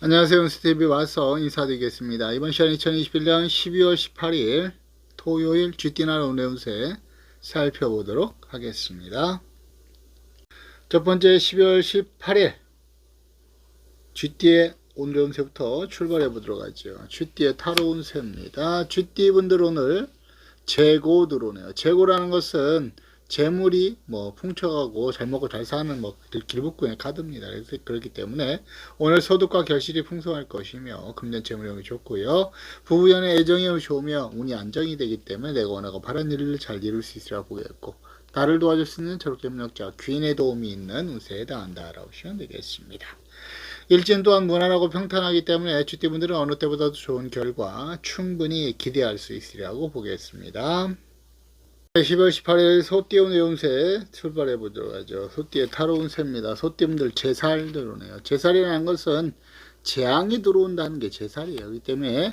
안녕하세요. 스티비 와서 인사드리겠습니다. 이번 시간 2021년 12월 18일 토요일 쥐띠날 오네운세 살펴보도록 하겠습니다. 첫 번째 12월 18일 쥐띠의 오늘의 운세부터 출발해 보도록 하죠. 쥐띠의 타로 운세입니다. 쥐띠 분들 오늘 재고 들어오네요. 재고라는 것은 재물이 뭐 풍쳐가고 잘 먹고 잘 사는 뭐 길북구의 카드입니다. 그래서 그렇기 때문에 오늘 소득과 결실이 풍성할 것이며 금전 재물용이 좋고요. 부부연의 애정이 좋으며 운이 안정이 되기 때문에 내가 원하고 바른 일을 잘 이룰 수 있으라 보겠고 나를 도와줄 수 있는 저력경력자 귀인의 도움이 있는 운세에 해당한다라고 보시면 되겠습니다. 일진 또한 무난하고 평탄하기 때문에 주띠분들은 어느 때보다도 좋은 결과 충분히 기대할 수 있으리라고 보겠습니다. 10월 18일 소띠운 외운세 출발해 보도록 하죠. 소띠의 타로운 새입니다. 소띠분들 제살 들어오네요. 제살이라는 것은 재앙이 들어온다는 게 제살이에요. 그렇기 때문에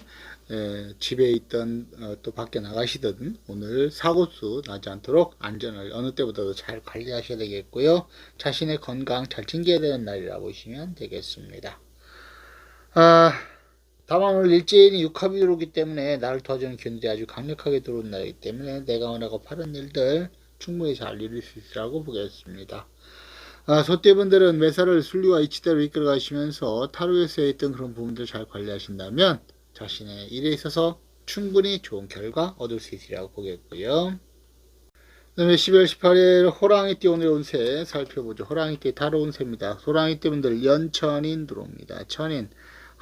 에, 집에 있던 어, 또 밖에 나가시든 오늘 사고수 나지 않도록 안전을 어느 때보다도 잘 관리하셔야 되겠고요. 자신의 건강 잘 챙겨야 되는 날이라고 보시면 되겠습니다. 아, 다만 오늘 일제인이 육합이 들어오기 때문에 나를 도와주는 기운들이 아주 강력하게 들어온 날이기 때문에 내가 원하고 바른 일들 충분히 잘 이룰 수 있으라고 보겠습니다. 아, 소띠분들은 매사를 순리와 이치대로 이끌어 가시면서 타로에서 있던 그런 부분들 잘 관리하신다면 자신의 일에 있어서 충분히 좋은 결과 얻을 수 있으리라고 보겠고요. 그 다음에 12월 18일 호랑이띠 오늘 운세 살펴보죠. 호랑이띠 타로 운세입니다. 호랑이띠 분들 연천인 들어옵니다. 천인.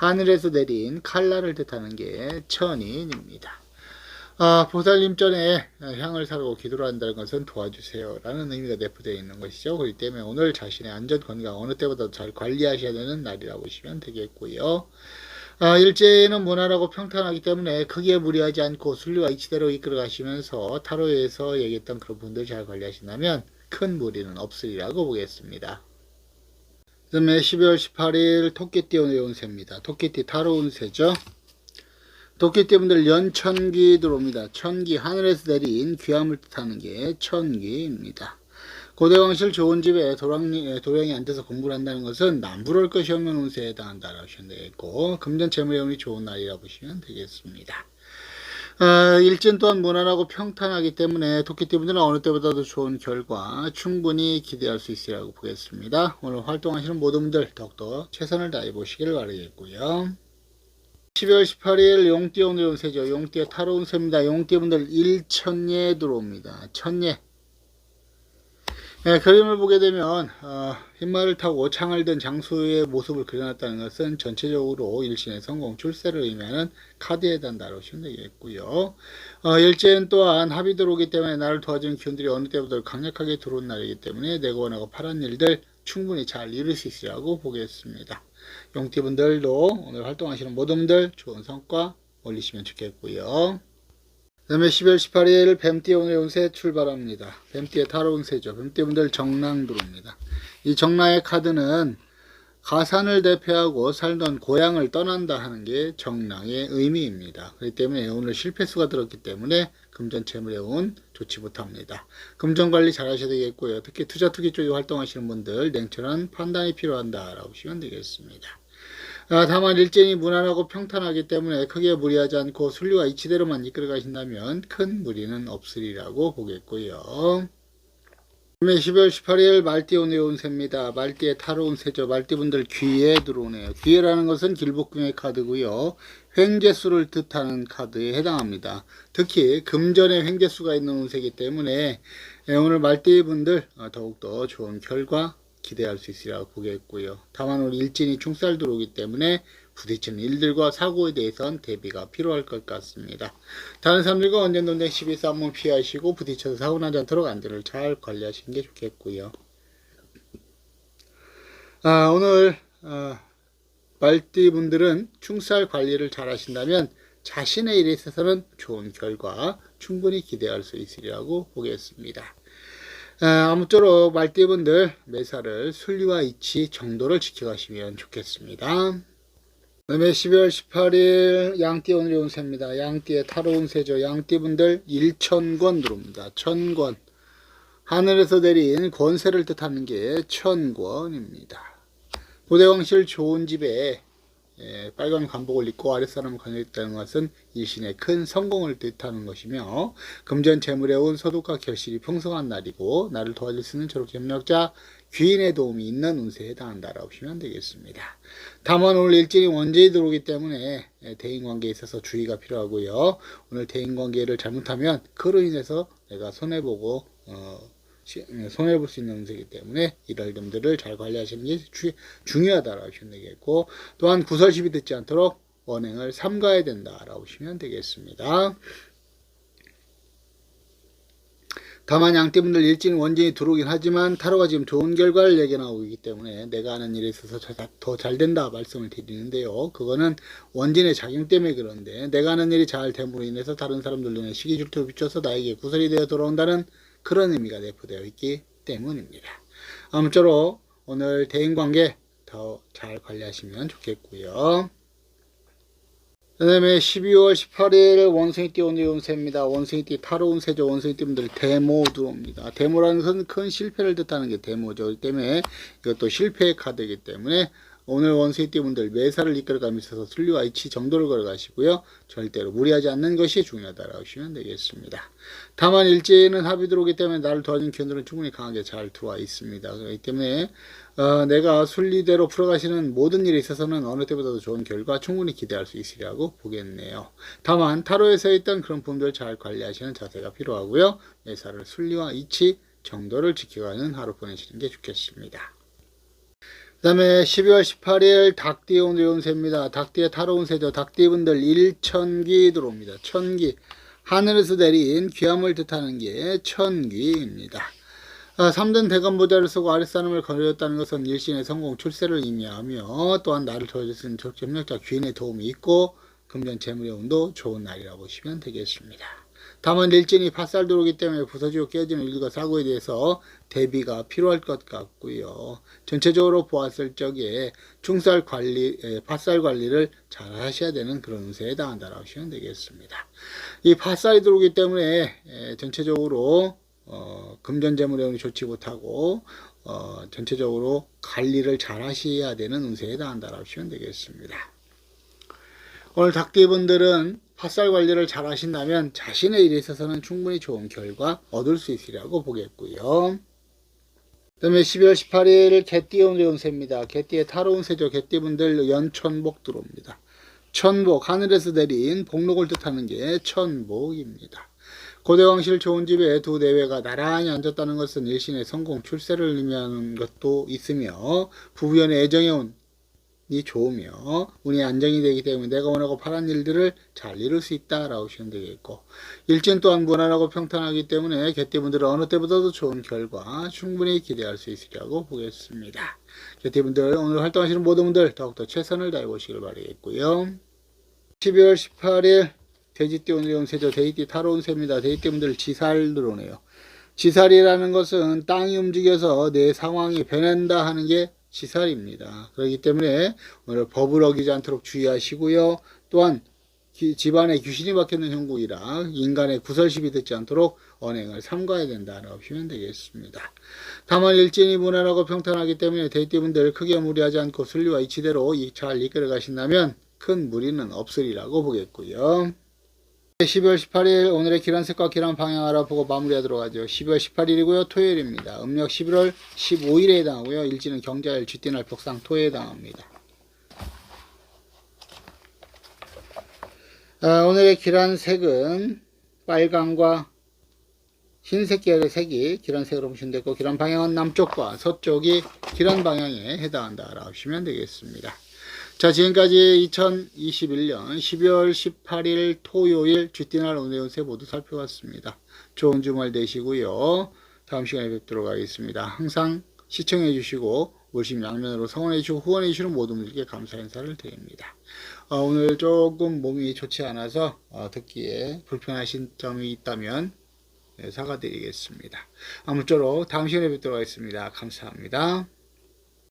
하늘에서 내린 칼날을 뜻하는 게 천인입니다. 아, 보살님 전에 향을 사르고 기도를 한다는 것은 도와주세요. 라는 의미가 내포되어 있는 것이죠. 그렇기 때문에 오늘 자신의 안전 건강 어느 때보다 잘 관리하셔야 되는 날이라고 보시면 되겠고요. 아, 일제는 무난하고 평탄하기 때문에 크게 무리하지 않고 순리와 이치대로 이끌어 가시면서 타로에서 얘기했던 그런 분들 잘 관리하신다면 큰 무리는 없으리라고 보겠습니다. 그 다음에 12월 18일 토끼띠 운세입니다. 토끼띠 타로 운세죠. 토끼띠 분들 연천기 들어옵니다. 천기 하늘에서 내린 귀함을 뜻하는 게 천기입니다. 고대 왕실 좋은 집에 도랑이, 도령이 앉아서 공부를 한다는 것은 남부럴 것이 없는 운세에 해당한다라고 보시면 되겠고 금전 재물운이 좋은 날이라고 보시면 되겠습니다. 어, 일진 또한 무난하고 평탄하기 때문에 토끼띠분들은 어느 때보다도 좋은 결과 충분히 기대할 수 있으리라고 보겠습니다. 오늘 활동하시는 모든 분들 더욱더 최선을 다해 보시길 바라겠고요. 12월 18일 용띠 오늘 운세죠. 용띠의 타로 운세입니다. 용띠분들 일천예 들어옵니다. 천예. 네, 그림을 보게 되면 어, 흰말을 타고 창을 든 장수의 모습을 그려놨다는 것은 전체적으로 일신의 성공 출세를 의미하는 카드에 단다로 보시면 되겠고요. 어, 일제는 또한 합이 들어오기 때문에 나를 도와주는 기운들이 어느 때보다 강력하게 들어온 날이기 때문에 내가 원하고 바란 일들 충분히 잘 이룰 수 있으라고 보겠습니다. 용띠분들도 오늘 활동하시는 모든 분들 좋은 성과 올리시면 좋겠고요. 그 다음에 12월 18일 뱀띠 오늘 운세 출발합니다. 뱀띠의 타로 운세죠. 뱀띠 분들 정랑 들어옵니다. 이 정랑의 카드는 가산을 대표하고 살던 고향을 떠난다 하는 게 정랑의 의미입니다. 그렇기 때문에 오늘 실패수가 들었기 때문에 금전 재물의 운 좋지 못합니다. 금전 관리 잘 하셔야 되겠고요. 특히 투자 투기 쪽에 활동하시는 분들 냉철한 판단이 필요한다라고 보시면 되겠습니다. 아, 다만 일진이 무난하고 평탄하기 때문에 크게 무리하지 않고 순리와 이치대로만 이끌어 가신다면 큰 무리는 없으리라고 보겠고요. 그다음에 12월 18일 말띠 오늘 운세입니다. 말띠의 타로 운세죠. 말띠분들 귀에 들어오네요. 귀에라는 것은 길복궁의 카드고요. 횡재수를 뜻하는 카드에 해당합니다. 특히 금전에 횡재수가 있는 운세이기 때문에 예, 오늘 말띠분들 어, 더욱더 좋은 결과 기대할 수 있으리라고 보겠고요. 다만 우리 일진이 충살 들어오기 때문에 부딪히는 일들과 사고에 대해선 대비가 필요할 것 같습니다. 다른 사람들과 언젠 논쟁 시비 싸움은 피하시고 부딪혀서 사고 나지 않도록 안전을 잘 관리하시는 게 좋겠고요. 아, 오늘 어, 말띠 분들은 충살 관리를 잘 하신다면 자신의 일에 있어서는 좋은 결과 충분히 기대할 수 있으리라고 보겠습니다. 아, 아무쪼록 말띠분들 매사를 순리와 이치 정도를 지켜가시면 좋겠습니다. 그다음에 12월 18일 양띠 오늘의 운세입니다. 양띠의 타로 운세죠. 양띠분들 일천권 들어옵니다. 천권. 하늘에서 내린 권세를 뜻하는 게 천권입니다. 고대왕실 좋은 집에 예, 빨간 관복을 입고 아랫사람을 거느렸다는 것은 일신의 큰 성공을 뜻하는 것이며 금전 재물에 온 소득과 결실이 풍성한 날이고 나를 도와줄 수 있는 초록 협력자 귀인의 도움이 있는 운세에 해당한다라고 보시면 되겠습니다. 다만 오늘 일진이 원죄에 들어오기 때문에 예, 대인관계에 있어서 주의가 필요하고요. 오늘 대인관계를 잘못하면 그로 인해서 내가 손해보고 어, 손해볼 수 있는 운세이기 때문에 이럴 점들을 잘 관리하시는 게 주, 중요하다라고 보시면 되겠고 또한 구설십이 듣지 않도록 원행을 삼가야 된다라고 보시면 되겠습니다. 다만 양떼분들 일진 원진이 들어오긴 하지만 타로가 지금 좋은 결과를 예견하고 있기 때문에 내가 하는 일에 있어서 더 잘 된다 말씀을 드리는데요. 그거는 원진의 작용 때문에 그런데 내가 하는 일이 잘 됨으로 인해서 다른 사람들 눈에 시기줄투를 비춰서 나에게 구설이 되어 돌아온다는 그런 의미가 내포되어 있기 때문입니다. 아무쪼록 오늘 대인관계 더 잘 관리하시면 좋겠고요. 그 다음에 12월 18일 원숭이띠 오늘 운세입니다. 원숭이띠 타로 운세죠. 원숭이띠 분들 데모 들어옵니다. 데모라는 것은 큰 실패를 뜻하는 게 데모죠. 때문에 이것도 실패의 카드이기 때문에 오늘 원숭이띠 분들 매사를 이끌어가면서 순리와 이치 정도를 걸어가시고요. 절대로 무리하지 않는 것이 중요하다라고 하시면 되겠습니다. 다만 일제는 합이 들어오기 때문에 나를 도와준 견들은 충분히 강하게 잘 들어와 있습니다. 그렇기 때문에 어, 내가 순리대로 풀어가시는 모든 일에 있어서는 어느 때보다도 좋은 결과 충분히 기대할 수 있으리라고 보겠네요. 다만 타로에서 있던 그런 부분들 잘 관리하시는 자세가 필요하고요. 매사를 순리와 이치 정도를 지켜가는 하루 보내시는 게 좋겠습니다. 그 다음에 12월 18일 닭띠 오늘 운세입니다. 닭띠의 타로 운세죠. 닭띠분들 1천기 들어옵니다. 천기. 하늘에서 내린 귀함을 뜻하는 게 천귀입니다. 아, 3등 대감보자를 쓰고 아랫사람을 거느렸다는 것은 일신의 성공 출세를 의미하며 또한 나를 있는 협력자 귀인의 도움이 있고 금전 재물의 운도 좋은 날이라고 보시면 되겠습니다. 다만 일진이 팥살 들어오기 때문에 부서지고 깨지는 일과 사고에 대해서 대비가 필요할 것 같고요. 전체적으로 보았을 적에 충살 관리, 에, 팥살 관리를 잘 하셔야 되는 그런 운세에 해당한다라고 하시면 되겠습니다. 이 팥살이 들어오기 때문에 에, 전체적으로 어, 금전재물의 운이 좋지 못하고 어, 전체적으로 관리를 잘 하셔야 되는 운세에 해당한다라고 하시면 되겠습니다. 오늘 닭띠분들은 팥살 관리를 잘 하신다면 자신의 일에 있어서는 충분히 좋은 결과 얻을 수 있으리라고 보겠고요. 그 다음에 12월 18일 개띠 오늘의 운세입니다. 개띠의 타로 운세죠. 개띠분들 연천복 들어옵니다. 천복, 하늘에서 내린 복록을 뜻하는 게 천복입니다. 고대왕실 좋은 집에 두 내외가 나란히 앉았다는 것은 일신의 성공 출세를 의미하는 것도 있으며 부부연의 애정의 운 이 좋으며 운이 안정이 되기 때문에 내가 원하고 바란 일들을 잘 이룰 수 있다라고 보시면 되겠고 일진 또한 무난하고 평탄하기 때문에 개띠분들은 어느 때보다도 좋은 결과 충분히 기대할 수 있으리라고 보겠습니다. 개띠분들 오늘 활동하시는 모든 분들 더욱더 최선을 다해 보시길 바라겠고요. 12월 18일 돼지띠 오늘의 운세죠. 돼지띠 타로 운세입니다. 돼지띠 분들 지살 들어오네요. 지살이라는 것은 땅이 움직여서 내 상황이 변한다 하는 게 지살입니다. 그렇기 때문에 오늘 법을 어기지 않도록 주의하시고요. 또한 기- 집안에 귀신이 박혀있는 형국이라 인간의 구설십이 듣지 않도록 언행을 삼가야 된다라고 보시면 되겠습니다. 다만 일진이 무난하고 평탄하기 때문에 데이티분들 크게 무리하지 않고 순리와 이치대로 이- 잘 이끌어 가신다면 큰 무리는 없으리라고 보겠고요. 12월 18일 오늘의 기란색과 기란 방향 알아보고 마무리하도록 하죠. 12월 18일이고요. 토요일입니다. 음력 11월 15일에 해당하고요. 일지는 경자일 쥐띠날 벽상 토에 해당합니다. 아, 오늘의 기란색은 빨강과 흰색 계열의 색이 기란색으로 보시면 되고 기란 방향은 남쪽과 서쪽이 기란 방향에 해당한다 라고 보시면 되겠습니다. 자, 지금까지 2021년 12월 18일 토요일 쥐띠날 오늘 운세 모두 살펴봤습니다. 좋은 주말 되시고요. 다음 시간에 뵙도록 하겠습니다. 항상 시청해 주시고 월심 양면으로 성원해 주시고 후원해 주시는 모든 분들께 감사 인사를 드립니다. 어, 오늘 조금 몸이 좋지 않아서 어, 듣기에 불편하신 점이 있다면 네, 사과드리겠습니다. 아무쪼록 다음 시간에 뵙도록 하겠습니다. 감사합니다.